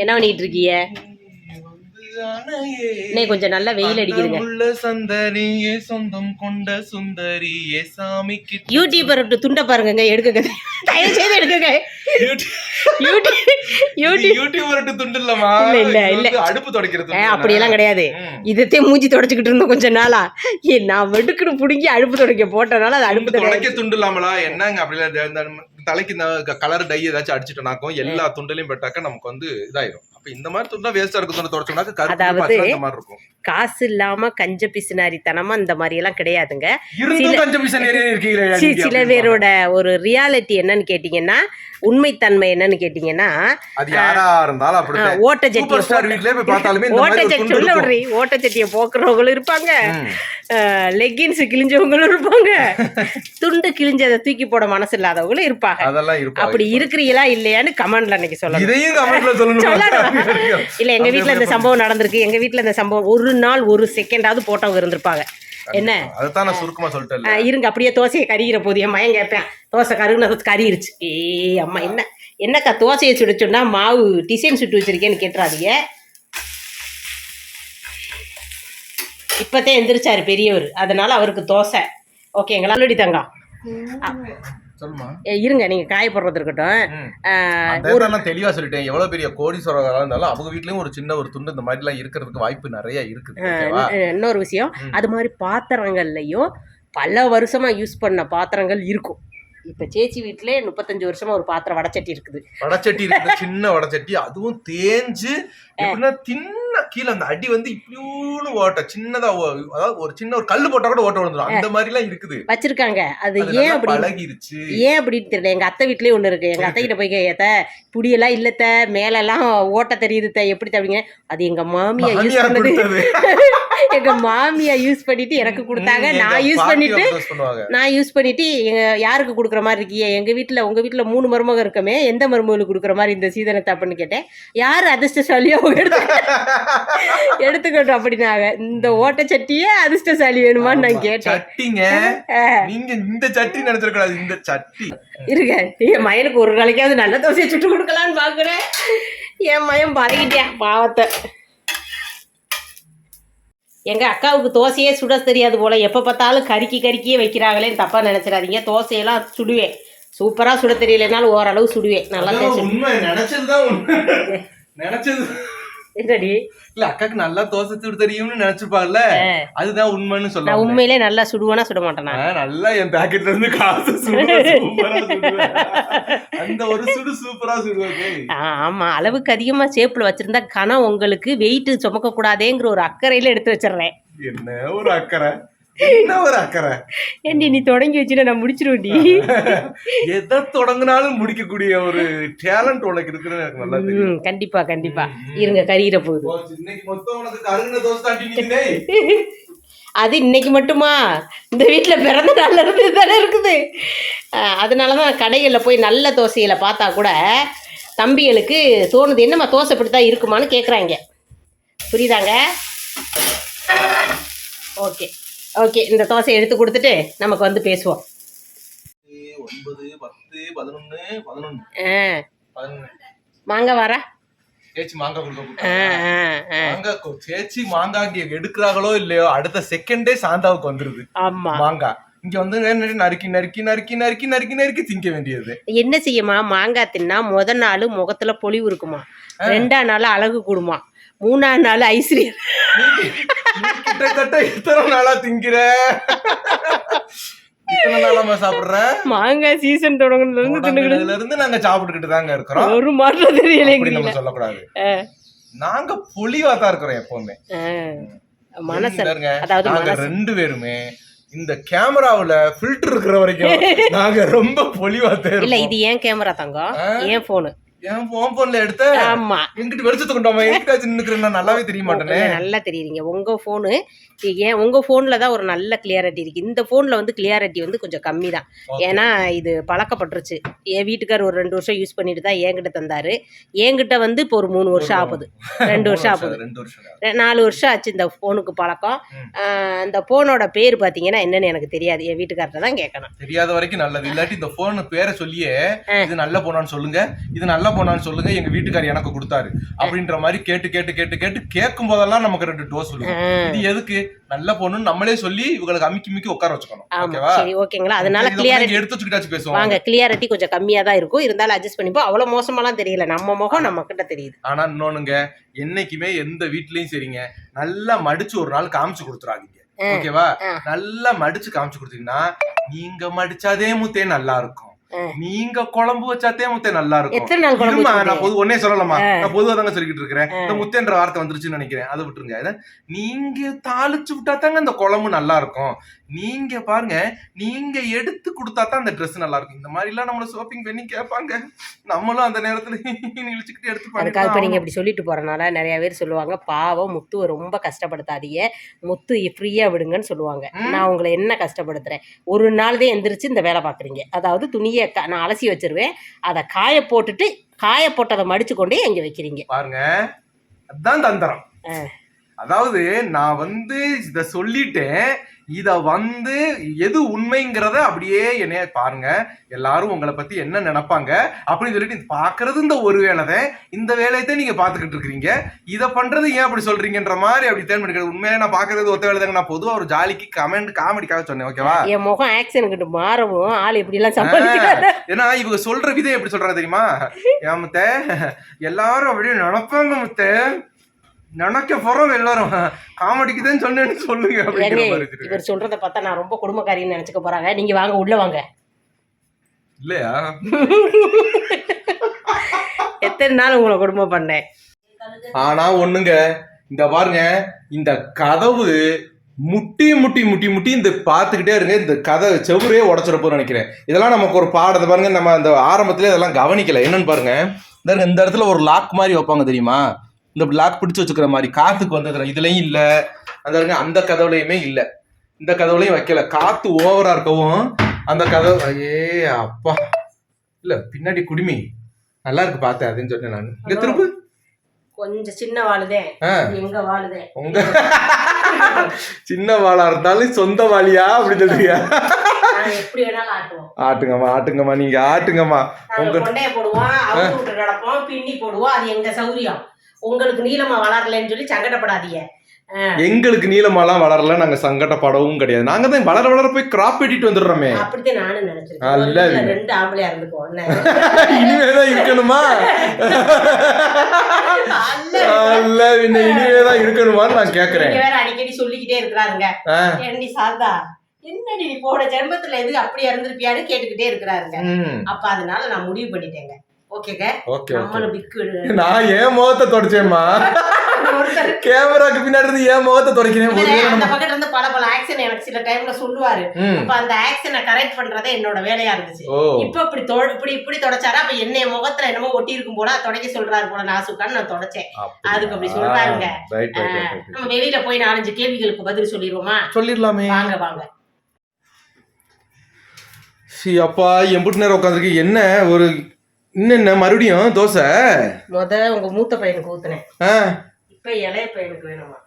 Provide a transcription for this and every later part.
என்ன பண்ணிட்டு இருக்கீங்க இன்னைக்கு கொஞ்சம் நல்லா வெயில் அடிக்குதுங்க. உள்ள சந்தனியே சொந்தம் கொண்ட சுந்தரியே சாமிக்கு யூடியூபர் துண்டை பாருங்க எடுக்குங்க. தயவு செய்து எடுக்குங்க அப்படியெல்லாம் கிடையாது. இதத்தே மூஞ்சி தொடச்சிக்கிட்டு இருந்தோம் கொஞ்ச நாளா. நான் வெடுக்குன்னு பிடுங்கி அடுப்பு துடைக்க போட்டனால அது அடுப்பு துடைக்க துண்டு இல்லாமலா? என்னங்க அப்படி இல்ல, இந்த தலைக்கு இந்த கலர் டை ஏதாச்சும் அடிச்சுட்டோம்னாக்கும் எல்லா துண்டுலையும் பட்டாக்க நமக்கு வந்து இதாயிரும். அப்ப இந்த மாதிரி துண்டா வேஸ்டா இருக்கு துண்டு தொடச்சோம்னாக்க கருப்பு மாதிரி இருக்கும். காசு இல்லாம கஞ்ச பிசுனாரித்தனமா இந்த மாதிரி எல்லாம் கிடையாதுங்க சில பேரோட ஒரு ரியாலிட்டி என்னன்னு கேட்டீங்கன்னா உண்மைத்தன்மை என்னன்னு கேட்டீங்கன்னா ஓட்டச்சட்டியை போக்குறவங்களும் இருப்பாங்க. ம். லெகின்ஸ் கிழிஞ்சவங்களும் இருப்பாங்க. துண்டு கிழிஞ்சதை தூக்கி போட மனசு இல்லாதவங்களும் இருப்பாங்க. அப்படி இருக்கிறீங்களா இல்லையான்னு கமெண்ட்ல அன்னைக்கு சொல்லணும். இல்ல எங்க வீட்ல இந்த சம்பவம் நடந்திருக்கு. எங்க வீட்ல இந்த சம்பவம் ஒரு நாள் ஒரு செகண்டாவது போட்டவங்க இருந்திருப்பாங்க. என்ன? அதுதான் நான் சுருக்கமா சொல்லிட்டேன் இருங்க அப்படியே தோசையை கறிகிற போது என் மயன் கேட்பேன். தோசை கருகுனது கறிருச்சு ஏ அம்மா என்ன? என்னக்கா தோசையை சுட சொன்னா மாவு டிசைன் சுட்டு வச்சிருக்கேன்னு கேட்டுறாதீங்க. இப்போதான் எந்திரிச்சாரு பெரியவர். அதனால அவருக்கு தோசை. ஓகேங்களா சொல்லி தங்கம். இருங்க நீங்க காய போடுறது இருக்கட்டும் தெளிவா சொல்லிட்டேன். எவ்வளவு பெரிய கோடீஸ்வரர்களா இருந்தாலும் அவங்க வீட்லயும் ஒரு சின்ன ஒரு துண்டு இந்த மாதிரி எல்லாம் இருக்கிறதுக்கு வாய்ப்பு நிறைய இருக்குது. இன்ன- இன்னொரு விஷயம் அது மாதிரி பாத்திரங்கள்லையும் பல வருஷமா யூஸ் பண்ண பாத்திரங்கள் இருக்கும். இப்போ சேச்சி வீட்டிலே முப்பத்தஞ்சு வருஷமா ஒரு பாத்திரம் வடச்சட்டி இருக்குது. வடச்சட்டி இருக்குது சின்ன வடச்சட்டி அதுவும் தேஞ்சு எப்படின்னா தின்ன கீழே அந்த அடி வந்து இப்படியூன்னு ஓட்ட சின்னதா அதாவது ஒரு சின்ன ஒரு கல்லு போட்டா கூட ஓட்ட விழுந்துரும். அந்த மாதிரி எல்லாம் இருக்குது. வச்சிருக்காங்க. அது ஏன் அப்படி பழகிருச்சு. ஏன் அப்படின்னு தெரியல. எங்க அத்தை வீட்லயே ஒண்ணு இருக்கு. எங்க அத்தை கிட்ட போய் கேத்த புடியெல்லாம் இல்லத்த மேலெல்லாம் ஓட்ட தெரியுது எப்படி அப்படிங்க அது எங்க மாமியா யூஸ் பண்ணது. எங்க மாமியா யூஸ் பண்ணிட்டு எனக்கு கொடுத்தாங்க. நான் யூஸ் பண்ணிட்டு நான் யூஸ் பண்ணிட்டு எங்க யாருக்கு கொடுக்குற மாதிரி இருக்கியே? எங்க வீட்ல உங்க வீட்ல மூணு மருமக இருக்கமே எந்த மருமகளுக்கு கொடுக்குற மாதிரி இந்த சீதனத்தை அப்படின்னு கேட்டேன். யார் அதிர்ஷ்டசாலியோ எடுத்து எடுத்துக்கட்டும் அப்படின்னாங்க. இந்த ஓட்டச்சட்டியே அதிர்ஷ்டசாலி வேணுமான்னு நான் கேட்டேன். நீங்க இந்த சட்டி நினைச்சிருக்கூடாது இந்த சட்டி. இருங்க. என் மயனுக்கு ஒரு நாளைக்காவது நல்ல தோசையை சுட்டு கொடுக்கலான்னு பார்க்குறேன் என் மயன் பழகிட்டேன் பாவத்தை. எங்க அக்காவுக்கு தோசையே சுட தெரியாது போல. எப்போ பார்த்தாலும் கருக்கி கருக்கியே வைக்கிறாங்களேன்னு தப்பா நினைச்சிடாதீங்க. தோசையெல்லாம் சுடுவேன். சூப்பரா சுட தெரியலனாலும் ஓரளவு சுடுவேன். நல்லா நினைச்சதுதான் உண்மை. நினைச்சது என்னடி? இல்ல அக்காக்கு நல்லா தோசை சுடு தெரியும்னு நினைச்சிருப்பாங்கல்ல அதுதான் உண்மைன்னு நான் சொல்ல உண்மையிலே நல்லா சுடுவேனா சுட மாட்டேனா? நல்லா என் பாக்கெட்ல இருந்து காசு. அந்த ஒரு சுடு சூப்பரா சுடுவேன் ஆமா. அளவுக்கு அதிகமா சேப்புல வச்சிருந்தா கணம் உங்களுக்கு வெயிட் சுமக்க கூடாதேங்கிற ஒரு அக்கறையில எடுத்து வச்சிடுறேன். என்ன ஒரு அக்கறை? என்ன ஒரு அக்கறை? ஏண்டி நீ தொடங்கி வச்சுன்னா நான் முடிச்சிருவேன்டி. எதை தொடங்கினாலும் முடிக்கக்கூடிய ஒரு டேலண்ட் உனக்கு இருக்குன்னு எனக்கு நல்லா தெரியும். ம், கண்டிப்பா. கண்டிப்பா இருங்க கரியிற போகுது. ஓ, இன்னைக்கு மொத்தம் உனக்கு கருகின தோசை தாண்டி நிக்குதே. அது இன்னைக்கு மட்டுமா? இந்த வீட்டில் பிறந்த நாள்ல இருந்து தானே இருக்குது. அதனால தான் கடைகளில் போய் நல்ல தோசைகளை பார்த்தா கூட தம்பிகளுக்கு தோணுது என்னம்மா தோசை இப்படி தான் இருக்குமான்னு கேட்குறாங்க புரியுதாங்க? ஓகே. ஓகே இந்த தோசையை எடுத்து கொடுத்துட்டு நமக்கு வந்து பேசுவோம். ஒன்பது பத்து பதினொன்னு பதினொன்னு. ஆ. மாங்காய் வரா? சேச்சி மாங்காய் கொடுக்க சேச்சி மாங்காய் எடுக்கிறாங்களோ இல்லையோ அடுத்த செகண்டே சாந்தாவுக்கு வந்துருது. ஆமாம் மாங்காய். இங்க வந்து நறுக்கி நறுக்கி நறுக்கி நறுக்கி நறுக்கி நறுக்கி திங்க வேண்டியது. என்ன செய்யுமா? மாங்காய் தின்னா முத நாள் முகத்துல பொலிவு இருக்குமா ரெண்டாம் நாள் அழகு கூடுமா? மூணாம் நாள் ஐஸ்வர்யம் கிட்டத்தட்ட எத்தனை நாளா திங்கிற? மாங்காய் சீசன் தொடங்குனதுல இருந்து தின்னுக்கிட்டு தொடங்குனதுல இருந்து நாங்க சாப்பிட்டுக்கிட்டு தாங்க இருக்கிறோம். ஒரு மாற்றம் தெரியல நம்ம சொல்லக்கூடாது. நாங்க பொலிவா தான் இருக்கிறோம் எப்பவுமே. மனசு பாருங்க, அதாவது நாங்க மனசு. ரெண்டு பேருமே இந்த கேமராவுல ஃபில்டர் இருக்கிற வரைக்கும் நாங்க ரொம்ப பொலிவா தான் இல்ல இது ஏன் கேமரா தங்கம்? ஏன் போனு என் போன் போன்ல எடுத்த ஆமா. எங்கிட்ட வெளிச்சத்தை கொண்டாம எங்கிட்ட நின்னுக்கிறேன் நான் நல்லாவே தெரிய மாட்டேனே. இல்ல, நல்லா தெரியுறீங்க. உங்க போனு ஏன் உங்க போன்ல தான் ஒரு நல்ல கிளியாரிட்டி இருக்கு. இந்த போன்ல வந்து கிளியாரிட்டி வந்து கொஞ்சம் கம்மி தான். ஏன்னா இது பழக்கப்பட்டுருச்சு. என் வீட்டுக்கார் ஒரு ரெண்டு வருஷம் யூஸ் பண்ணிட்டு தான் என்கிட்ட தந்தாரு. என்கிட்ட வந்து இப்போ ஒரு மூணு வருஷம் ஆகுது. ரெண்டு வருஷம் ஆகுது. நாலு வருஷம் ஆச்சு இந்த ஃபோனுக்கு பழக்கம். அந்த ஃபோனோட பேர் பார்த்தீங்கன்னா என்னன்னு எனக்கு தெரியாது. என் வீட்டுக்கார்ட்ட தான் கேட்கணும் தெரியாத வரைக்கும் நல்லது. இல்லாட்டி இந்த போன் பேரை சொல்லியே இது நல்ல போனான்னு சொல்லுங்க. இது நல்ல போனான்னு சொல்லுங்க எங்க வீட்டுக்காரர் எனக்கு கொடுத்தாரு. அப்படின்ற மாதிரி கேட்டு கேட்டு கேட்டு கேட்டு கேட்கும் போதெல்லாம் நமக்கு ரெண்டு டோஸ் சொல்லுவோம் இது எதுக்கு? நல்ல பொண்ணுன்னு நம்மளே சொல்லி இவங்களுக்கு அமுக்கி மிக்கி உட்கார வச்சுக்கணும். ஓகேவா? சரி ஓகேங்களா? அதனால இதை கிளியர் கொஞ்சம் எடுத்து வச்சுக்கிட்டாச்சு பேசுவோம். வாங்க கிளியாரிட்டி கொஞ்சம் கம்மியா தான் இருக்கும். இருந்தாலும் அட்ஜஸ்ட் பண்ணிப்போம் அவ்வளவு மோசமாலாம் தெரியல. நம்ம முகம் நம்ம கிட்ட தெரியுது. ஆனா இன்னொன்னுங்க என்னைக்குமே எந்த வீட்லயும் சரிங்க. நல்லா மடிச்சு ஒரு நாள் காமிச்சு கொடுத்துறாதீங்க. ஓகேவா. நல்லா மடிச்சு காமிச்சு கொடுத்தீங்கன்னா நீங்க மடிச்சாதே முத்தே நல்லா இருக்கும். நீங்க குழம்பு வச்சாதே முத்தே நல்லா இருக்கும் எத்தனை நாள் குழம்பு? நான் பொது ஒன்னே சொல்லலாமா? நான் பொதுவா தாங்க சொல்லிக்கிட்டு இருக்கிறேன் இந்த முத்தேன்ற வார்த்தை வந்துருச்சுன்னு நினைக்கிறேன். அதை விட்டுருங்க. நீங்க தாளிச்சு விட்டா தாங்க இந்த குழம்பு நல்லா இருக்கும் நீங்க பாருங்க நீங்க எடுத்து கொடுத்தா தான் அந்த Dress நல்லா இருக்கும் இந்த மாதிரி எல்லாம் நம்மள ஷாப்பிங் பண்ணி கேட்பாங்க. நம்மளும் அந்த நேரத்துல இழிச்சுக்கிட்டு எடுத்து அதுக்காக இப்போ நீங்கள் இப்படி சொல்லிட்டு போகிறனால நிறைய பேர் சொல்லுவாங்க பாவம் முத்துவை ரொம்ப கஷ்டப்படுத்தாதீங்க. முத்து ஃப்ரீயாக விடுங்கன்னு சொல்லுவாங்க. நான் உங்களை என்ன கஷ்டப்படுத்துகிறேன் ஒரு நாள் தான் எந்திரிச்சு இந்த வேலை பார்க்குறீங்க. அதாவது துணியை நான் அலசி வச்சிருவேன். அதை காய போட்டுட்டு காய போட்டதை மடிச்சு கொண்டே இங்கே வைக்கிறீங்க? பாருங்க அதான் தந்திரம். ஆ. அதாவது நான் வந்து இத சொல்லிட்டேன். இத வந்து எது உண்மைங்கிறத அப்படியே என்னைய பாருங்க. எல்லாரும் உங்களை பத்தி என்ன நினைப்பாங்க அப்படின்னு சொல்லிட்டு பாக்குறது இந்த ஒரு வேலை தான். இந்த வேலையை தான் நீங்க பாத்துக்கிட்டு இருக்கீங்க இத பண்றது ஏன் அப்படி சொல்றீங்கன்ற மாதிரி அப்படி தேர்வு எடுக்கிறது உண்மையிலே நான் பாக்குறது ஒத்த வேலை தாங்க. நான் பொதுவா ஒரு ஜாலிக்கு கமெண்ட் காமெடிக்காக சொன்னேன் ஓகேவா என் முகம் ஆக்சிடென்ட் மாறவும் ஆள் இப்படிலாம் சமாளிக்கிறாரு. ஏன்னா இவங்க சொல்ற விதம் எப்படி சொல்றாங்க தெரியுமா? ஏன் முத்த? எல்லாரும் அப்படியே நினைப்பாங்க முத்த. நினைக்க போறோம் எல்லாரும். காமெடிக்கு தான் சொன்னேன்னு சொல்லுங்க. இவர் சொல்றத பார்த்தா நான் ரொம்ப குடும்பக்காரின்னு நினைச்சுக்க போறாங்க. நீங்க வாங்க உள்ள வாங்க. இல்லையா? எத்தனை நாள் உங்களை குடும்பம் பண்ணேன்? ஆனா ஒண்ணுங்க. இந்த பாருங்க இந்த கதவு முட்டி முட்டி முட்டி முட்டி இந்த பார்த்துக்கிட்டே இருங்க. இந்த கதை செவுரே உடச்சிட நினைக்கிறேன். இதெல்லாம் நமக்கு ஒரு பாடத்தை பாருங்க. நம்ம அந்த ஆரம்பத்திலே இதெல்லாம் கவனிக்கல. என்னன்னு பாருங்க. இந்த இடத்துல ஒரு லாக் மாதிரி வைப்பாங்க தெரியுமா? இந்த லாக் பிடிச்சு வச்சுக்கிற மாதிரி காத்துக்கு வந்தது இதுலயும் இல்ல. அந்த அந்த கதவுலையுமே இல்ல. இந்த கதவுலையும் வைக்கல. காத்து ஓவரா இருக்கவும் அந்த கதவு ஐயே அப்பா. இல்ல பின்னாடி குடுமி. நல்லா இருக்கு பார்த்தேன் அதுன்னு சொன்னேன் நான். இங்க திருப்பு கொஞ்சம் சின்ன வாழுதே ஆ. எங்க வாழுதே உங்க சின்ன வாளா இருந்தாலும் சொந்த வாளியா அப்படி ஆட்டுங்கம்மா ஆட்டுங்கம்மா நீங்க ஆட்டுங்கம்மா. உங்க போடுவோம் அவுத்து விட்டு கிடப்போம் பின்னி போடுவோம் அது எங்க சௌரியம். உங்களுக்கு நீளமா வளரலன்னு சொல்லி சங்கடப்படாதீங்க. எங்களுக்கு நீளமாலாம் வளரல நாங்க சங்கடப்படவும் கிடையாது. நாங்க தான் வளர வளர போய் கிராப் வெட்டிட்டு வந்துடுறோமே. அப்படித்தான் நானும் நினைச்சிருக்கேன். ரெண்டு ஆம்பளையா இருந்துக்குவோம். என்ன? இனிமேதான் இருக்கணுமா? அல்ல. பின்ன இனிமேதான் இருக்கணுமான்னு நான் கேக்குறேன். வேற அடிக்கடி சொல்லிக்கிட்டே இருக்கிறாருங்க. என்னடி சாரதா என்னடி நீ போன ஜென்மத்துல எது அப்படியே இருந்திருப்பியான்னு கேட்டுக்கிட்டே இருக்கிறாருங்க. அப்ப அதனால நான் முடிவு பண்ணிட்டேங்க. நான் முகத்தை தொடச்சேம்மா. கேமராக்கு பின்னாடி இருந்து ஏன் முகத்தை தொடக்கிறேன். அந்த பக்கத்துல இருந்து பல பல ஆக்ஷன் எனக்கு சில டைம்ல சொல்லுவாரு. அப்ப அந்த ஆக்ஷனை கரெக்ட் பண்றதே என்னோட வேலையா இருந்துச்சு. இப்ப இப்படி இப்படி இப்படி தொடச்சாரு? அப்ப என்னைய முகத்துல என்னமோ ஒட்டி இருக்கும் போல தொடக்க சொல்றாரு போல நாசுக்கான்னு நான் தொடச்சேன். அதுக்கு அப்படி சொல்றாருங்க. நம்ம வெளியில போய் நாலஞ்சு கேள்விகளுக்கு பதில் சொல்லிடுவோமா? சொல்லிடலாமே. வாங்க வாங்க. சி அப்பா எம்புட்டு நேரம் உட்காந்துருக்கு என்ன ஒரு இன்னும் மறுபடியும் தோசை? முத உங்க மூத்த பையனுக்கு ஊத்துனேன். இப்ப இளைய பையனுக்கு வேணுமா?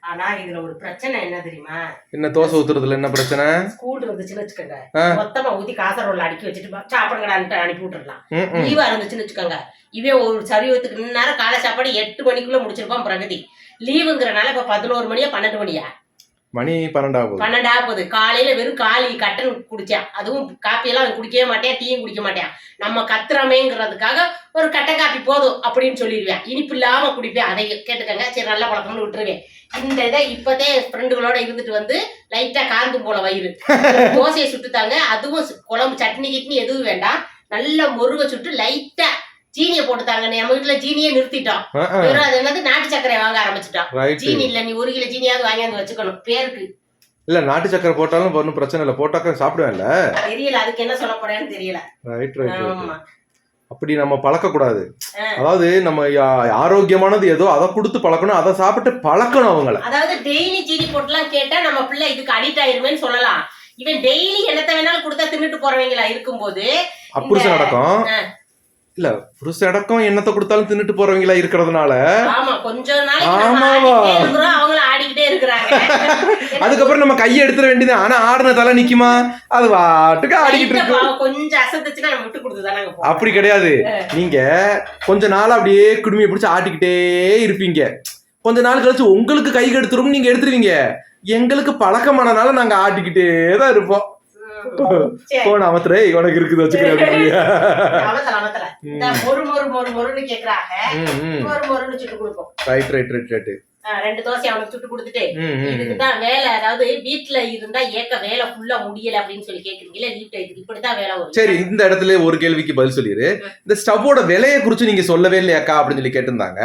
ஆனா இதுல ஒரு பிரச்சனை என்ன தெரியுமா? என்ன தோசை ஊத்துறதுல என்ன பிரச்சனை? ஸ்கூல் இருந்துச்சுன்னு வச்சுக்கோங்க. மொத்தமா ஊத்தி காசரோல அடுக்கி வச்சுட்டு சாப்பிடுங்கடான்ட்டு அனுப்பி விட்டுறலாம். லீவா இருந்துச்சுன்னு வச்சுக்கோங்க. இவன் ஒரு சரீரத்துக்கு நேரம் காலை சாப்பாடு எட்டு மணிக்குள்ள முடிச்சிருப்பான் பிரகதி. லீவுங்கிறனால இப்ப பதினோரு மணியா பன்னெண்டு மணியா? மணி பன்னெண்டாவது. பன்னெண்டாவது. போகுது காலையில வெறும் காலி கட்டன் குடிச்சான் அதுவும் காப்பியெல்லாம் அவன் குடிக்கவே மாட்டேன் டீயும் குடிக்க மாட்டேன். நம்ம கத்துறமேங்கிறதுக்காக ஒரு கட்டை காப்பி போதும் அப்படின்னு சொல்லிடுவேன். இனிப்பு இல்லாம குடிப்பேன். அதை கேட்டுக்கங்க. சரி நல்ல பழக்கம்னு விட்டுருவேன். இந்த இதை இப்பதே ஃப்ரெண்டுகளோட இருந்துட்டு வந்து லைட்டா காந்து போல வயிறு. தோசையை சுட்டுத்தாங்க. அதுவும் சு- குழம்பு சட்னி கிட்னி எதுவும் வேண்டாம். நல்ல முருகை சுட்டு லைட்டா சீனியை போட்டுத்தாங்க. நம்ம வீட்டுல சீனியே நிறுத்திட்டோம் வெறும் அது என்னது? நாட்டு சர்க்கரை வாங்க ஆரம்பிச்சிட்டோம் சீனி இல்ல நீ ஒரு கிலோ சீனியாவது வாங்கியாந்து வச்சுக்கணும். பேருக்கு. இல்ல நாட்டு சக்கரை போட்டாலும் ஒன்றும் பிரச்சனை இல்லை. போட்டாக்க சாப்பிடுவேன்ல. தெரியல அதுக்கு என்ன சொல்ல போறேன்னு தெரியல. ரைட் ரைட் அப்படி நம்ம பழக்க கூடாது. அதாவது நம்ம ஆரோக்கியமானது ஏதோ அதை கொடுத்து பழக்கணும் அதை சாப்பிட்டு பழக்கணும் அவங்கள. அதாவது டெய்லி சீனி போட்டுலாம் கேட்டா நம்ம பிள்ளை இதுக்கு அடிக்ட் ஆயிருமேன்னு சொல்லலாம். இவன் டெய்லி என்னத்த வேணாலும் கொடுத்தா தின்னுட்டு போறவங்களா இருக்கும்போது அப்படி நடக்கும். இல்ல புருஷ அடக்கம் என்னத்தை கொடுத்தாலும் தின்னுட்டு போறவங்களா இருக்கிறதுனால. ஆமாவா? அதுக்கப்புறம் நம்ம கையை எடுத்துட வேண்டியது ஆனா ஆடுன தலை நிக்குமா? அது வாட்டுக்கு ஆடிக்கிட்டு இருக்கு. அப்படி கிடையாது. நீங்க கொஞ்ச நாள் அப்படியே குடுமையை பிடிச்சி ஆட்டிக்கிட்டே இருப்பீங்க. கொஞ்ச நாள் கழிச்சு உங்களுக்கு கை கெடுத்துரும் நீங்க எடுத்துருவீங்க. எங்களுக்கு பழக்கமானனால நாங்க ஆட்டிக்கிட்டே தான் இருப்போம். போன அமத்துற உனக்கு இருக்குது வச்சுக்கிறேன் இந்த மொறு மொறு மொறு மொறுன்னு கேக்குறாங்க. மொறு மொறுன்னு சுட்டு கொடுப்போம். ரைட் ரைட் ரைட் ரைட் ரெண்டு தோசை அவனுக்கு சுட்டு கொடுத்துட்டு இதுக்குதான் வேலை அதாவது வீட்டுல இருந்தா ஏக்க வேலை ஃபுல்லா முடியல அப்படின்னு சொல்லி கேக்குறீங்களா லீவ் டைத்துக்கு இப்படித்தான் வேலை வரும். சரி இந்த இடத்துல ஒரு கேள்விக்கு பதில் சொல்லிடு. இந்த ஸ்டவ்வோட விலையை குறிச்சு நீங்க சொல்லவே இல்லையாக்கா அப்படின்னு சொல்லி கேட்டிருந்தாங்க.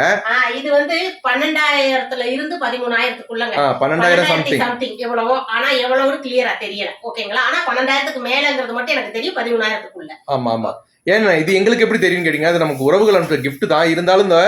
இது வந்து பன்னெண்டாயிரத்துல இருந்து பதிமூணாயிரத்துக்குள்ளங்க. பன்னெண்டாயிரம் சம்திங் சம்திங் எவ்வளவோ ஆனா எவ்வளவுன்னு கிளியரா தெரியல. ஓகேங்களா ஆனா பன்னெண்டாயிரத்துக்கு மேலங்கிறது மட்டும் எனக்கு தெரியும் பதிமூணாயிரத்துக்குள்ள. ஆமா ஆமா. ஏன்னா இது எங்களுக்கு எப்படி தெரியும் கேட்டீங்க? அது நமக்கு உறவுகள் அனுப்புற gift தான். இருந்தாலும் இந்த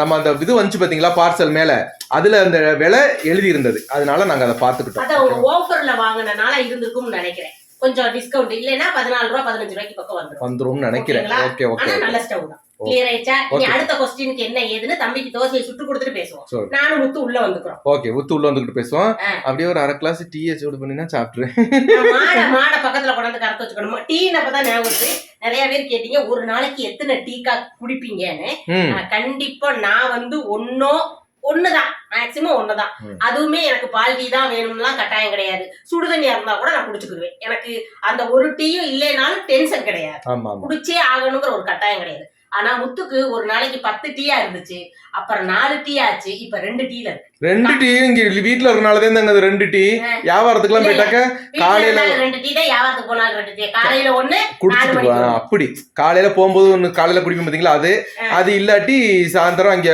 நம்ம அந்த இது வந்துச்சு பாத்தீங்களா பார்சல் மேல? அதுல அந்த விலை எழுதி இருந்தது அதனால நாங்க அதை அத பாத்துக்கிட்டோம் அவங்க ஆஃபர்ல வாங்கினனால இருந்திருக்கும்னு நினைக்கிறேன். கொஞ்சம் டிஸ்கவுண்ட் இல்லைன்னா பதினாலு ரூபா பதினஞ்சு ரூபாய்க்கு பக்கம் வந்துடும் வந்துரும்னு நினைக்கிறேன்? ஓகே ஓகே நல்ல ஸ்டவ் தான். கிளியர் ஆயிடுச்சா? Okay. அடுத்த கொஸ்டினுக்கு என்ன ஏதுன்னு தம்பிக்கு தோசையை சுட்டு கொடுத்துட்டு பேசுவோம். நானும் முத்து உள்ள வந்துக்கிறோம். ஓகே ஊத்து உள்ள வந்துகிட்டு பேசுவோம். அப்படியே ஒரு அரை கிளாஸ் டீயை சூடு பண்ணினா சாப்பிட்டுரு மாட மாட பக்கத்துல கொண்டாந்து கறத்து வச்சுக்கணும்? டீ அப்பதான் ஞாபகம். நிறைய பேர் கேட்டீங்க ஒரு நாளைக்கு எத்தனை டீ கா குடிப்பீங்கன்னு? கண்டிப்பா நான் வந்து ஒன்னோ ஒண்ணுதான். மேக்சிமம் ஒண்ணுதான். அதுவுமே எனக்கு பால் டீ தான் வேணும்லாம் கட்டாயம் கிடையாது. சுடுதண்ணியா இருந்தா கூட நான் குடிச்சுக்குவேன் எனக்கு அந்த ஒரு டீயும் இல்லைனாலும் டென்ஷன் கிடையாது. குடிச்சே ஆகணுங்கிற ஒரு கட்டாயம் கிடையாது. ஆனா முத்துக்கு ஒரு நாளைக்கு பத்து டீயா இருந்துச்சு. அப்புறம் நாலு டீ ஆச்சு. இப்ப ரெண்டு டீல இருக்கு. ரெண்டு டீ? இங்க வீட்டுல இருக்கனாலதான் தாங்க அது ரெண்டு டீ. ஆ. வியாபாரத்துக்குலாம் இல்ல, போயிட்டாக்க? வீட்டுல காலையில- ரெண்டு டீ தான் வியாபாரத்துக்கு போனாலும் ரெண்டு டீ. காலையில ஒண்ணு குடிச்சிட்டு அப்படி. காலையில போகும்போது ஒண்ணு காலையில குடிக்கும் பாத்தீங்களா? அது. அது இல்லாட்டி சாயந்தரம் அங்க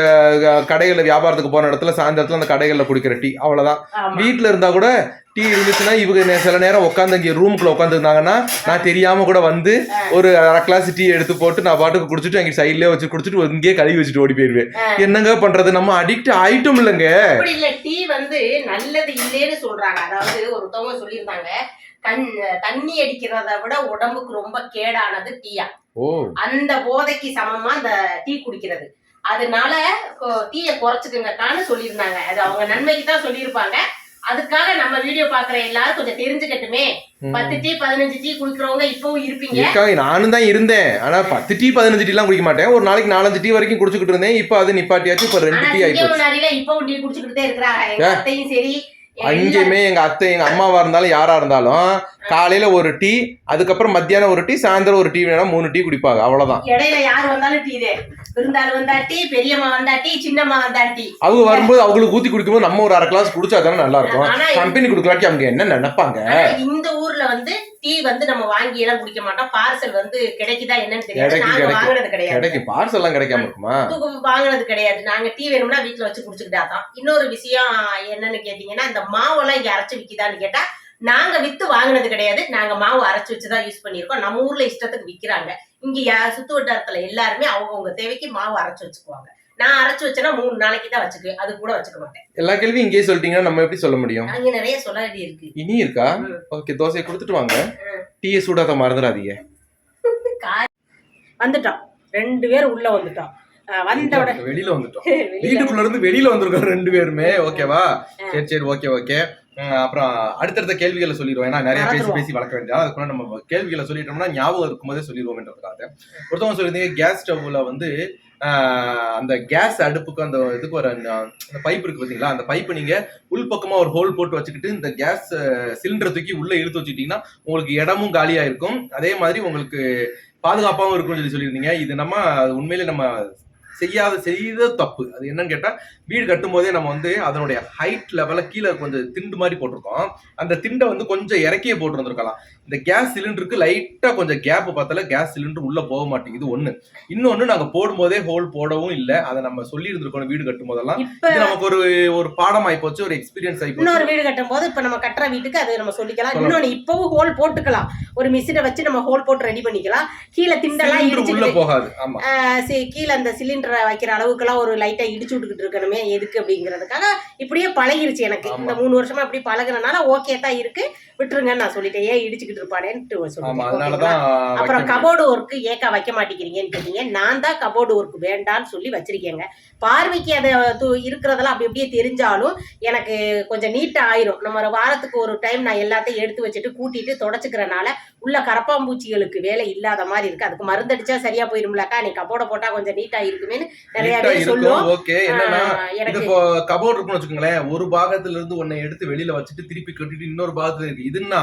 கடைகள்ல வியாபாரத்துக்கு போன இடத்துல சாயந்தரத்துல அந்த கடைகள்ல குடிக்கிற டீ. அவ்வளவுதான். வீட்ல இருந்தா கூட டீ இருந்துச்சுன்னா இவங்க சில நேரம் உட்காந்து இங்க ரூமுக்குள்ள உட்காந்துருந்தாங்கன்னா நான் தெரியாம கூட வந்து ஒரு அரை கிளாஸ் டீ எடுத்து போட்டு நான் பாட்டுக்கு குடிச்சிட்டு அங்க சைட்லயே வச்சு குடிச்சிட்டு இங்கேயே கழுவி வச்சுட்டு ஓடி போயிருவேன். என்னங்க பண்றது? நம்ம அடிக்ட் ஆயிட்டோம் இல்லைங்க. இல்ல டீ வந்து நல்லது இல்லைன்னு சொல்றாங்க. அதாவது ஒருத்தவங்க சொல்லியிருந்தாங்க கண் தண்ணி அடிக்கிறத விட உடம்புக்கு ரொம்ப கேடானது டீயா. ஓ. அந்த போதைக்கு சமமா அந்த டீ குடிக்கிறது. அதனால டீயை குறைச்சுக்குங்கக்கான்னு சொல்லியிருந்தாங்க. அது அவங்க நன்மைக்கு தான் சொல்லியிருப்பாங்க. அதுக்காக நம்ம வீடியோ பாக்குற எல்லாரும் கொஞ்சம் தெரிஞ்சுக்கட்டுமே. பத்து டீ பதினஞ்சு டீ குடிக்கிறவங்க இப்பவும் இருப்பீங்க. நானும் தான் இருந்தேன். ஆனா பத்து டீ பதினஞ்சு டீ எல்லாம் குடிக்க மாட்டேன். ஒரு நாளைக்கு நாலஞ்சு டீ வரைக்கும் குடிச்சுக்கிட்டு இருந்தேன். இப்போ அது நிப்பாட்டியாச்சு. இப்போ ரெண்டு டீ சிங்கமுனாரில இப்பவும் டீ குடிச்சுக்கிட்டு இருக்கிறாங்க. அத்தையும் சரி அங்கேயுமே எங்க அத்தை எங்க அம்மாவா இருந்தாலும் யாரா இருந்தாலும் காலையில ஒரு டீ அதுக்கப்புறம் மத்தியானம் ஒரு டீ சாயந்தரம் ஒரு டீ வேணா மூணு டீ குடிப்பாங்க. அவ்வளவுதான். இடையில யார் வந்தாலும் டீ விருந்தாள் வந்தா டீ பெரியம்மா வந்தா டீ சின்னம்மா வந்தா டீ அவங்க வரும்போது அவங்களுக்கு ஊத்தி குடிக்கும்போது நம்ம ஒரு அரை கிளாஸ் குடிச்சா தானே நல்லா இருக்கும். ஆனா கம்பெனி குடுக்கலாட்டி அவங்க என்ன நினைப்பாங்க? இந்த ஊர்ல வந்து டீ வந்து நம்ம வாங்கி எல்லாம் குடிக்க மாட்டோம். பார்சல் வந்து கிடைக்குதா என்னன்னு தெரியாது. நாங்க. வாங்குனது கிடையாது. கிடைக்கும் பார்சல் எல்லாம் கிடைக்காம இருக்குமா? வாங்குனது கிடையாது. நாங்க டீ வேணும்னா வீட்டுல வச்சு குடிச்சுக்கிட்டாதான் இன்னொரு விஷயம் என்னன்னு கேட்டீங்கன்னா இந்த மாவெல்லாம் இங்க அரைச்சு விக்குதான்னு கேட்டா நாங்க வித்து வாங்குனது கிடையாது. நாங்க மாவு அரைச்சு வச்சுதான் யூஸ் பண்ணியிருக்கோம். நம்ம ஊர்ல இஷ்டத்துக்கு விக்கிறாங்க. இங்க சுத்து வட்டாரத்துல எல்லாருமே அவங்கவுங்க தேவைக்கு மாவு அரைச்சு வச்சுக்குவாங்க. நான் அரைச்சு வச்சேன்னா மூணு நாளைக்கு தான் வச்சுக்குவேன் அது கூட வச்சுக்க மாட்டேன். எல்லா கேள்வியும் இங்கேயே சொல்லிட்டீங்கன்னா நம்ம எப்படி சொல்ல முடியும்? அங்க நிறைய சொல்ல வேண்டி இருக்கு இனி இருக்கா. ஓகே தோசையை கொடுத்துட்டு வாங்க. டீயை சூடாத மறந்துடாதீங்க. வந்துட்டோம் ரெண்டு பேரும் உள்ள வந்துட்டோம் அஹ் வந்த உடனே வெளியில வந்துட்டோம். வீட்டுக்குள்ள இருந்து வெளியில வந்திருக்கோம் ரெண்டு பேருமே. ஓகேவா சரி சரி ஓகே ஓகே அப்புறம் அடுத்தடுத்த கேள்விகளை சொல்லிடுவோம். ஏன்னா நிறைய பேசி. பேசி வளர்க்க வேண்டியது அதுக்குள்ள நம்ம கேள்விகளை சொல்லிட்டோம்னா ஞாபகம் இருக்கும்போதே சொல்லிடுவோம்ன்றதுக்காக. ஒருத்தவங்க சொல்லியிருந்தீங்க கேஸ் ஸ்டவ்ல வந்து அந்த கேஸ் அடுப்புக்கு அந்த இதுக்கு ஒரு அந்த பைப் இருக்கு பாத்தீங்களா அந்த பைப்பு நீங்க உள் பக்கமா ஒரு ஹோல் போட்டு வச்சுக்கிட்டு இந்த கேஸ் சிலிண்டர் தூக்கி உள்ள இழுத்து வச்சுக்கிட்டீங்கன்னா உங்களுக்கு இடமும் காலியா இருக்கும் அதே மாதிரி உங்களுக்கு பாதுகாப்பாகவும் இருக்கும்னு சொல்லி சொல்லியிருந்தீங்க. இது நம்ம உண்மையிலே நம்ம செய்யாத செய்த தப்பு. அது என்னன்னு கேட்டால் வீடு கட்டும் போதே நம்ம வந்து அதனுடைய ஹைட் லெவலில் கீழே கொஞ்சம் திண்டு மாதிரி போட்டிருக்கோம். அந்த திண்டை வந்து கொஞ்சம் இறக்கியே போட்டு வந்திருக்கலாம் இந்த கேஸ் சிலிண்டருக்கு லைட்டா கொஞ்சம் கேப் பார்த்தால கேஸ் சிலிண்டர் உள்ள போக மாட்டேங்குது. ஒண்ணு. இன்னொன்னு நாங்க போடும்போதே ஹோல் போடவும் இல்லை. அதை நம்ம சொல்லி இருந்திருக்கோம் வீடு கட்டும் போதெல்லாம் இது நமக்கு ஒரு ஒரு பாடம் ஆகி போச்சு ஒரு எக்ஸ்பீரியன்ஸ் ஆகி இன்னொரு வீடு கட்டும் போது இப்ப நம்ம கட்டுற வீட்டுக்கு அது நம்ம சொல்லிக்கலாம். இன்னொன்னு இப்பவும் ஹோல் போட்டுக்கலாம். ஒரு மிஷினை வச்சு நம்ம ஹோல் போட்டு ரெடி பண்ணிக்கலாம். கீழே திண்டெல்லாம் இடிச்சுக்கிட்டு போகாது. கீழே அந்த சிலிண்டர் வைக்கிற அளவுக்குலாம் ஒரு லைட்டா இடிச்சு விட்டுக்கிட்டு இருக்கணுமே எதுக்கு அப்படிங்கிறதுக்காக இப்படியே பழகிருச்சு எனக்கு. இந்த மூணு வருஷமா இப்படி பழகுனனால ஓகே தான் இருக்கு. விட்டுருங்கன்னு நான் சொல்லிட்டேன். ஏன் இடிச்சுக்கிட்டு இருப்பானேன்ட்டு ஓகேங்களா? அப்புறம். கபோர்டு ஒர்க்கு ஏக்கா வைக்க மாட்டேங்கிறீங்கன்னு கேட்டீங்க. நான் தான் கபோர்டு ஒர்க் வேண்டான்னு சொல்லி வச்சிருக்கேங்க. பார்வைக்கு அது இருக்கிறதெல்லாம் அப்படி அப்படியே தெரிஞ்சாலும் எனக்கு கொஞ்சம் நீட்டா ஆயிரும். நம்ம வாரத்துக்கு ஒரு டைம் நான் எல்லாத்தையும் எடுத்து வச்சுட்டு கூட்டிட்டு தொடச்சுக்கிறனால உள்ள கரப்பாம்பூச்சிகளுக்கு வேலை இல்லாத மாதிரி இருக்கு. அதுக்கு மருந்தடிச்சா சரியா போயிரும்லக்கா. நீ கபோர்டை போட்டா கொஞ்சம் நீட்டா இருக்குமேன்னு நிறைய பேர் சொல்லுவோம். எனக்கு கபோர்ட் இருக்குன்னு வச்சுக்கோங்களேன். ஒரு பாகத்துல இருந்து ஒன்னை எடுத்து வெளியில வச்சுட்டு திருப்பி கட்டிட்டு இன்னொரு பாகத்துல இருக்கு இதுன்னா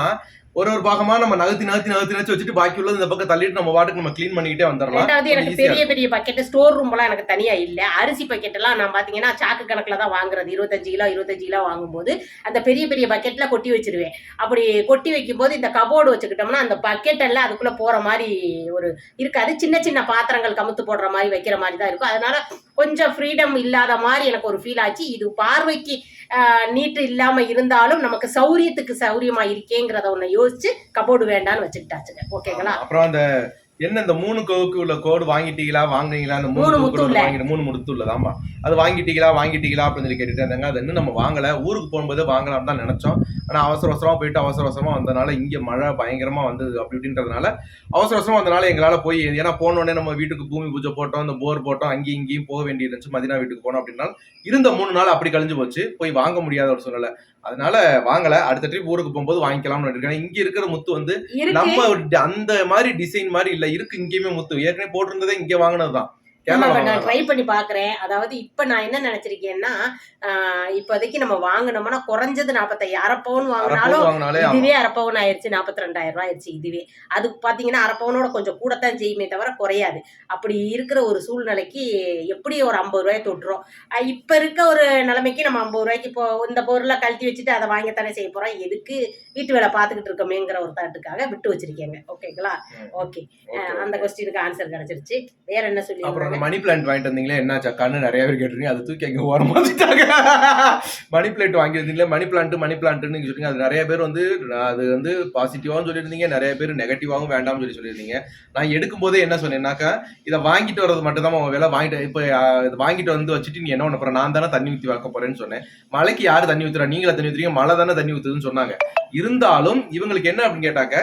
ஒரு ஒரு பாகமா நம்ம நகர்த்தி நகர்த்தி நகர்த்தி நகர்த்தி வச்சுட்டு பாக்கி உள்ளது இந்த பக்கம் தள்ளிட்டு நம்ம வாட்டுக்கு நம்ம க்ளீன் பண்ணிக்கிட்டே வந்துடலாம். ரெண்டாவது எனக்கு பெரிய பெரிய பக்கெட் ஸ்டோர் ரூம் எல்லாம் எனக்கு தனியா இல்ல. அரிசி பக்கெட் எல்லாம் நான் பாத்தீங்கன்னா சாக்கு கணக்குல தான் வாங்குறது. இருபத்தஞ்சு கிலோ இருபத்தஞ்சு கிலோ வாங்கும்போது அந்த பெரிய பெரிய பக்கெட்ல கொட்டி வச்சிருவேன். அப்படி கொட்டி வைக்கும்போது இந்த கபோர்டு வச்சுக்கிட்டோம்னா அந்த பக்கெட் எல்லாம் அதுக்குள்ள போற மாதிரி ஒரு இருக்காது. சின்ன சின்ன பாத்திரங்கள் கமுத்து போடுற மாதிரி வைக்கிற மாதிரி தான் இருக்கும். அதனால கொஞ்சம் ஃப்ரீடம் இல்லாத மாதிரி எனக்கு ஒரு ஃபீல் ஆச்சு. இது பார்வைக்கு நீட்டு இல்லாம இருந்தாலும் நமக்கு சௌரியத்துக்கு சௌரியமா இருக்கேங்கிறத ஒண்ணு யோசிச்சு கபோர்டு வேண்டாம்னு வச்சுக்கிட்டாச்சுங்க. ஓகேங்களா அப்புறம் அந்த என்ன இந்த மூணு கோவுக்கு உள்ள கோடு வாங்கிட்டீங்களா வாங்குனீங்களா? அந்த மூணு கோடு. வாங்கிட்டு மூணு முத்து உள்ளது. ஆமா. அது வாங்கிட்டீங்களா வாங்கிட்டீங்களா அப்படின்னு சொல்லி கேட்டுட்டு இருந்தாங்க. அது இன்னும் நம்ம வாங்கல. ஊருக்கு போகும்போது வாங்கலாம் தான் நினைச்சோம். ஆனா அவசர அவசரமா போயிட்டு அவசர அவசரமா வந்தனால இங்க மழை பயங்கரமா வந்தது அப்படி இப்படின்றதுனால அவசர அவசரமா வந்தனால எங்களால போய் ஏன்னா போன உடனே நம்ம வீட்டுக்கு பூமி பூஜை போட்டோம் இந்த போர் போட்டோம் அங்கேயும் இங்கேயும் போக வேண்டியது இருந்துச்சு மதினா வீட்டுக்கு போனோம் அப்படின்னா இருந்த மூணு நாள் அப்படி கழிஞ்சு போச்சு. போய் வாங்க முடியாத ஒரு சூழ்நிலை. அதனால வாங்கல. அடுத்த ட்ரிப் ஊருக்கு போகும்போது வாங்கிக்கலாம்னு இருக்கேன் இங்க இருக்கிற முத்து வந்து நம்ம அந்த மாதிரி டிசைன் மாதிரி இல்ல. இருக்கு இங்கேயுமே முத்து. ஏற்கனவே போட்டிருந்ததே இங்க வாங்கினதுதான். நான் ட்ரை பண்ணி பாக்குறேன். அதாவது இப்ப நான் என்ன நினைச்சிருக்கேன்னா இப்போதைக்கு நம்ம வாங்கினோம்னா குறைஞ்சது நாற்பத்தையாயிரம் அரை பவுன் வாங்கினாலும். இதுவே அரை பவுன் ஆயிருச்சு நாற்பத்தி ரெண்டாயிரம் ரூபாய் ஆயிருச்சு இதுவே. அது பாத்தீங்கன்னா அரை பவுனோட கொஞ்சம் கூடத்தான் செய்யுமே தவிர குறையாது. அப்படி இருக்கிற ஒரு சூழ்நிலைக்கு எப்படி ஒரு ஐம்பது ரூபாய் தொட்டுரும் இப்ப இருக்க ஒரு நிலைமைக்கு நம்ம ஐம்பது ரூபாய்க்கு இப்போ இந்த பொருளை கழட்டி வச்சுட்டு அதை வாங்கத்தானே செய்ய போறோம். எதுக்கு வீட்டு வேலை பார்த்துக்கிட்டு இருக்கோமேங்கிற ஒரு தாட்டுக்காக விட்டு வச்சிருக்கேங்க. ஓகேங்களா. ஓகே. அந்த கொஸ்டினுக்கு ஆன்சர் கிடைச்சிருச்சு. வேற என்ன சொல்லி அப்புறம் மணி பிளான்ட் வாங்கிட்டு வந்தீங்களே என்ன கண்ணு நிறைய பேர் கேட்டுருங்க அதை தூக்கி அங்கே ஓரமா வச்சுட்டாங்க மணி பிளான்ட் வாங்கியிருந்தீங்களே மணி பிளான்ட் மணி பிளான்ட்னு நீங்க அது நிறைய பேர் வந்து அது வந்து பாசிட்டிவாகவும் சொல்லியிருந்தீங்க நிறைய பேர் நெகட்டிவாகவும் வேண்டாம்னு சொல்லி சொல்லியிருந்தீங்க. நான் எடுக்கும் போதே என்ன சொன்னேன்னாக்கா இதை வாங்கிட்டு வர்றது மட்டும் தான் உங்க வேலை. வாங்கிட்டு இப்போ இதை வாங்கிட்டு வந்து வச்சுட்டு நீ என்ன பண்ண நான் தானே தண்ணி ஊற்றி வைக்க போறேன்னு சொன்னேன். மழைக்கு யார் தண்ணி ஊற்றுறா நீங்களா தண்ணி ஊற்றுறீங்க மழை தானே தண்ணி ஊற்றுதுன்னு சொன்னாங்க. இருந்தாலும் இவங்களுக்கு என்ன அப்படின்னு கேட்டாக்க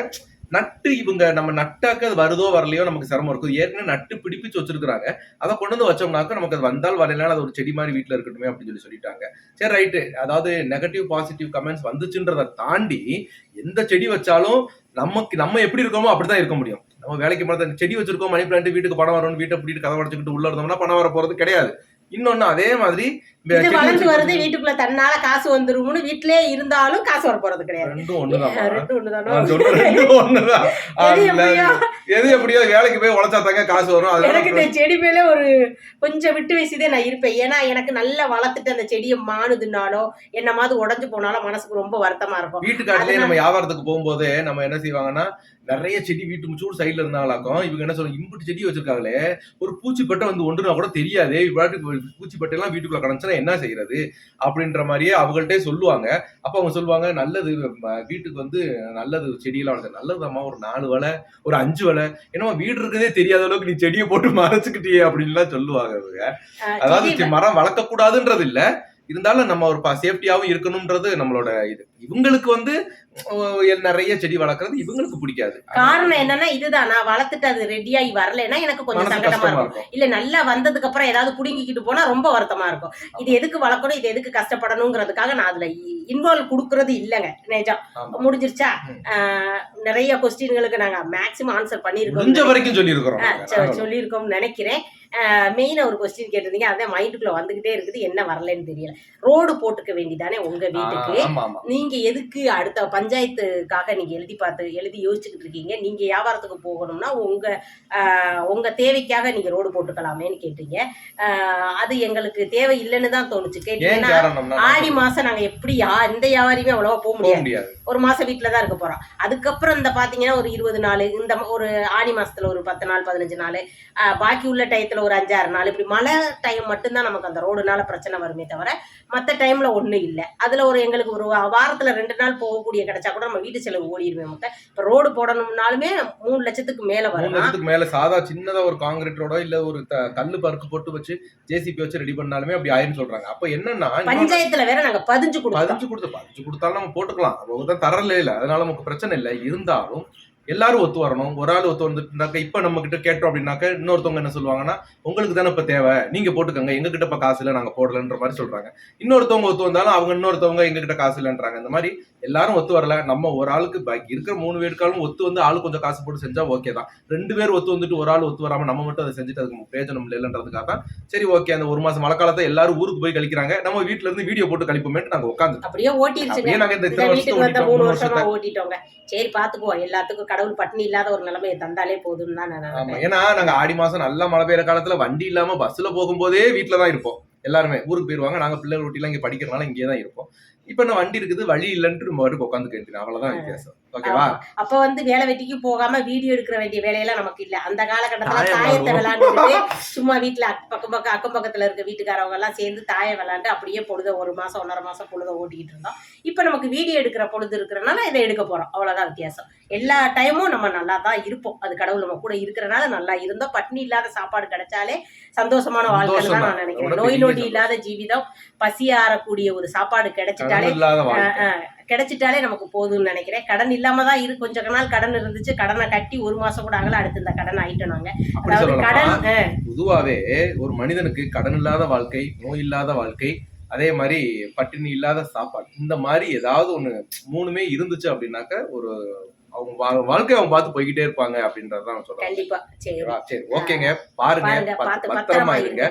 நட்டு இவங்க நம்ம நட்டாக்க அது வருதோ வரலையோ நமக்கு சிரமம் இருக்கும். ஏற்கனவே நட்டு பிடிப்பிச்சு வச்சிருக்காங்க அதை கொண்டு வந்து வச்சோம்னாக்க நமக்கு அது வந்தால் வரலாம் அது ஒரு செடி மாதிரி வீட்டில் இருக்கட்டுமே அப்படின்னு சொல்லி சொல்லிட்டாங்க. சரி ரைட்டு அதாவது நெகட்டிவ் பாசிட்டிவ் கமெண்ட்ஸ் வந்துச்சுன்றதை தாண்டி எந்த செடி வச்சாலும் நமக்கு நம்ம எப்படி இருக்கோமோ அப்படிதான் இருக்க முடியும். நம்ம வேலைக்கு போனது செடி வச்சிருக்கோம் மணி பிளான்ட் வீட்டுக்கு பணம் வரும்னு வீட்டை பிடிட்டு கதை உடச்சிக்கிட்டு உள்ள இருந்தோம்னா பணம் வர போறது கிடையாது. இன்னொன்னு அதே மாதிரி இது வளர்ந்து. வருது வீட்டுக்குள்ள தன்னால காசு வந்துரும்னு வீட்லயே இருந்தாலும் காசு வர போறது கிடையாது. எது எப்படியோ? வேலைக்கு போய் உழைச்சா தாங்க காசு வரும். எனக்கு இந்த செடி மேல ஒரு கொஞ்சம் விட்டு வச்சுதே நான் இருப்பேன். ஏன்னா எனக்கு நல்லா வளர்த்துட்டு அந்த செடியை மாணுதுனாலோ என்ன மாதிரி உடஞ்சு போனாலும் மனசுக்கு ரொம்ப வருத்தமா இருக்கும். வீட்டுக்காட்டிலேயே நம்ம வியாபாரத்துக்கு போகும்போதே நம்ம என்ன செய்வாங்கன்னா நிறைய செடி வீட்டு முச்சூடு சைடுல இருந்தாங்களாக்கும் இவங்க என்ன சொல்றாங்க இம்புட்டு செடி வச்சிருக்காங்களே ஒரு பூச்சிப்பட்டை வந்து ஒன்றுனா கூட தெரியாதே. பூச்சிப்பட்டை எல்லாம் வீட்டுக்குள்ள கிடந்துச்சுன்னா என்ன செய்யறது அப்படின்ற மாதிரியே அவங்கள்ட்டே சொல்லுவாங்க. அப்ப அவங்க சொல்லுவாங்க நல்லது வீட்டுக்கு வந்து நல்லது செடியெல்லாம் வளர்த்து நல்லதுதாம்மா ஒரு நாலு வலை ஒரு அஞ்சு வலை. என்னமோ வீடு இருக்கதே தெரியாத அளவுக்கு நீ செடியை போட்டு மறைச்சுக்கிட்டியே அப்படின்லாம் சொல்லுவாங்க அவங்க அதாவது மரம் வளர்க்க கூடாதுன்றது இல்ல. இருந்தாலும் நம்ம ஒரு சேஃப்டியாவும் இருக்கணும்ன்றது நம்மளோட இது. இவங்களுக்கு வந்து நிறைய செடி வளர்க்கறது இவங்களுக்கு பிடிக்காது. காரணம் என்னன்னா இதுதான். நான் வளர்த்துட்டு அது ரெடியாகி வரலைன்னா எனக்கு கொஞ்சம் சங்கடமா இருக்கும். இல்ல நல்லா வந்ததுக்கு அப்புறம் ஏதாவது புடுங்கிக்கிட்டு போனா ரொம்ப வருத்தமா இருக்கும். இது எதுக்கு வளர்க்கணும்? இது எதுக்கு கஷ்டப்படணுங்கிறதுக்காக நான் அதுல இன்வால்வ் கொடுக்கறது இல்லைங்க. நிஜம். ஆமா. முடிஞ்சிருச்சா? நிறைய கொஸ்டின்களுக்கு நாங்க மேக்சிமம் ஆன்சர் பண்ணியிருக்கோம் முடிஞ்ச வரைக்கும் சொல்லி இருக்கிறோம் ஆ, சொ- சொல்லியிருக்கோம்னு நினைக்கிறேன். மெயினா ஒரு கொஸ்டின் கேட்டிருந்தீங்க. அதான் மைண்டுக்குள்ள வந்துகிட்டே இருக்குது. என்ன வரலன்னு தெரியல. ரோடு போட்டுக்க வேண்டியதானே உங்க வீட்டுக்கு? நீங்க எதுக்கு அடுத்த பஞ்சாயத்துக்காக நீங்க எழுதி பார்த்து எழுதி யோசிச்சுக்கிட்டு இருக்கீங்க? நீங்க வியாபாரத்துக்கு போகணும்னா உங்க ஆஹ், உங்க தேவைக்காக நீங்க ரோடு போட்டுக்கலாமேன்னு கேட்டீங்க. அது எங்களுக்கு தேவை இல்லைன்னு தான் தோணுச்சு. கேட்டீங்கன்னா ஆடி மாசம் நாங்க எப்படி யா- எந்த வியாபாரியுமே அவ்வளவா போக முடியாது. ஒரு மாசம் வீட்டில் தான் இருக்க போறோம். அதுக்கப்புறம் இந்த பாத்தீங்கன்னா ஒரு இருபது நாள் இந்த ஒரு ஆடி மாசத்துல ஒரு பத்து நாள் பதினஞ்சு நாள் பாக்கி உள்ள டயத்துல வாரத்துல ஒரு அஞ்சாறு நாள். இப்படி மழை டைம் மட்டும்தான் நமக்கு அந்த ரோடுனால பிரச்சனை வருமே தவிர மற்ற டைம்ல ஒண்ணும் இல்லை. அதுல ஒரு எங்களுக்கு ஒரு வாரத்துல ரெண்டு நாள் போகக்கூடிய கிடைச்சா கூட நம்ம வீட்டு செலவு ஓடிடுமே மொத்தம். இப்ப ரோடு போடணும்னாலுமே மூணு லட்சத்துக்கு மேல வரும் லட்சத்துக்கு மேல சாதா சின்னதா ஒரு காங்கிரீட் ரோடோ இல்ல ஒரு கல்லு பருக்கு போட்டு வச்சு ஜேசிபி வச்சு ரெடி பண்ணாலுமே அப்படி ஆயிரும் சொல்றாங்க. அப்ப என்னன்னா பஞ்சாயத்துல வேற நாங்க பதிஞ்சு கொடுத்தோம் பதிஞ்சு கொடுத்து பதிஞ்சு கொடுத்தாலும் நம்ம போட்டுக்கலாம். அவங்க தான் தரல இல்ல. அதனால நமக்கு பிரச்சனை இல்லை. இருந்தாலும் எல்லாரும் ஒத்து வரணும். ஒரு ஆள் ஒத்து வந்துட்டுனாக்க இப்ப நம்ம கிட்ட கேட்டோம் அப்படின்னாக்க இன்னொருத்தவங்க என்ன சொல்லுவாங்கன்னா உங்களுக்கு தானே இப்ப தேவை? நீங்க போட்டுக்கோங்க. எங்க கிட்ட இப்ப காசு இல்லை. நாங்க போடலன்ற மாதிரி சொல்றாங்க. இன்னொருத்தவங்க ஒத்து வந்தாலும் அவங்க இன்னொருத்தவங்க எங்க கிட்ட காசு இல்லைன்றாங்க. இந்த மாதிரி எல்லாரும் ஒத்து வரல. நம்ம ஒரு ஆளுக்கு பாக்கி இருக்கிற மூணு பேருக்காலும் ஒத்து வந்து ஆளு கொஞ்சம் காசு போட்டு செஞ்சா ஓகே தான். ரெண்டு பேர் ஒத்து வந்துட்டு ஒரு ஆள் ஒத்து வராம நம்ம மட்டும் அதை செஞ்சுட்டு அதுக்கு பிரயோஜனம் இல்லைன்றதுக்காக தான். சரி ஓகே அந்த ஒரு மாசம் மழை காலத்தை எல்லாரும் ஊருக்கு போய் கழிக்கிறாங்க. நம்ம வீட்ல இருந்து வீடியோ போட்டு கழிப்போமேட்டு நாங்க உட்காந்து அப்படியே அப்படியே நாங்க இந்த மூணு வருஷமா ஓட்டிட்டோங்க. சரி பாத்துக்குவோம். எல்லாத்துக்கும் கடவுள் பட்டினி இல்லாத ஒரு நிலைமையை தந்தாலே போதும்னு தான் நான் ஏன்னா நாங்க ஆடி மாசம் நல்லா மழை பெய்யற காலத்துல வண்டி இல்லாம பஸ்ல போகும்போதே வீட்ல தான் இருப்போம். எல்லாருமே ஊருக்கு போயிருவாங்க. நாங்க பிள்ளைகள் ரொட்டிலாம் இங்க படிக்கிறனால இங்கே தான் இருப்போம். இப்ப என்ன வண்டி இருக்குது? வழி இல்லைன்ட்டு நம்ம பாட்டுக்கு உட்காந்து கேட்டு அவ்வளவுதான் வித்தியாசம். ஓகேவா. அப்ப வந்து வேலை வெட்டிக்கு போகாம வீடியோ எடுக்கிற வேண்டிய வேலையெல்லாம் நமக்கு இல்ல. அந்த காலகட்டத்துல தாயத்தை. விளையாண்டுட்டு சும்மா வீட்டுல பக்கம் பக்கம் அக்கம் பக்கத்துல இருக்க வீட்டுக்காரவங்க எல்லாம் சேர்ந்து தாயம் விளையாண்டு அப்படியே பொழுத ஒரு மாசம் ஒன்றரை மாசம் பொழுத ஓட்டிக்கிட்டு இருந்தோம். இப்ப நமக்கு வீடியோ எடுக்கிற பொழுது இருக்கிறனால இதை எடுக்க போறோம். அவ்வளவுதான் வித்தியாசம். எல்லா டைமும் நம்ம நல்லா தான் இருப்போம். அது கடவுள் நம்ம கூட இருக்கிறனால நல்லா இருந்தோம். பட்னி இல்லாத சாப்பாடு கிடைச்சாலே சந்தோஷமான வாழ்க்கை தான் நான். நினைக்கிறேன். நோய் நொடி. இல்லாத ஜீவிதம் பசி ஆறக்கூடிய ஒரு சாப்பாடு கிடைச்சிட்டாலே வாழ்க்கை. கிடைச்சிட்டாலே நமக்கு போதும்னு நினைக்கிறேன். கடன் இல்லாம தான் இரு கொஞ்ச நாள் கடன் இருந்துச்சு கடனை கட்டி ஒரு மாசம் கூட ஆகல அடுத்து இந்த கடன் ஆயிட்டோம் நாங்க. அதாவது கடன் பொதுவாவே ஒரு மனிதனுக்கு கடன் இல்லாத வாழ்க்கை நோய் இல்லாத வாழ்க்கை அதே மாதிரி பட்டினி இல்லாத சாப்பாடு இந்த மாதிரி ஏதாவது ஒண்ணு மூணுமே இருந்துச்சு அப்படின்னாக்க ஒரு அவங்க வா- வாழ்க்கையை அவங்க பார்த்து போய்கிட்டே இருப்பாங்க அப்படின்றதான் சொல்றாங்க கண்டிப்பா. சரி. ஓகேங்க. பாருங்க. பத்திரமா இருங்க.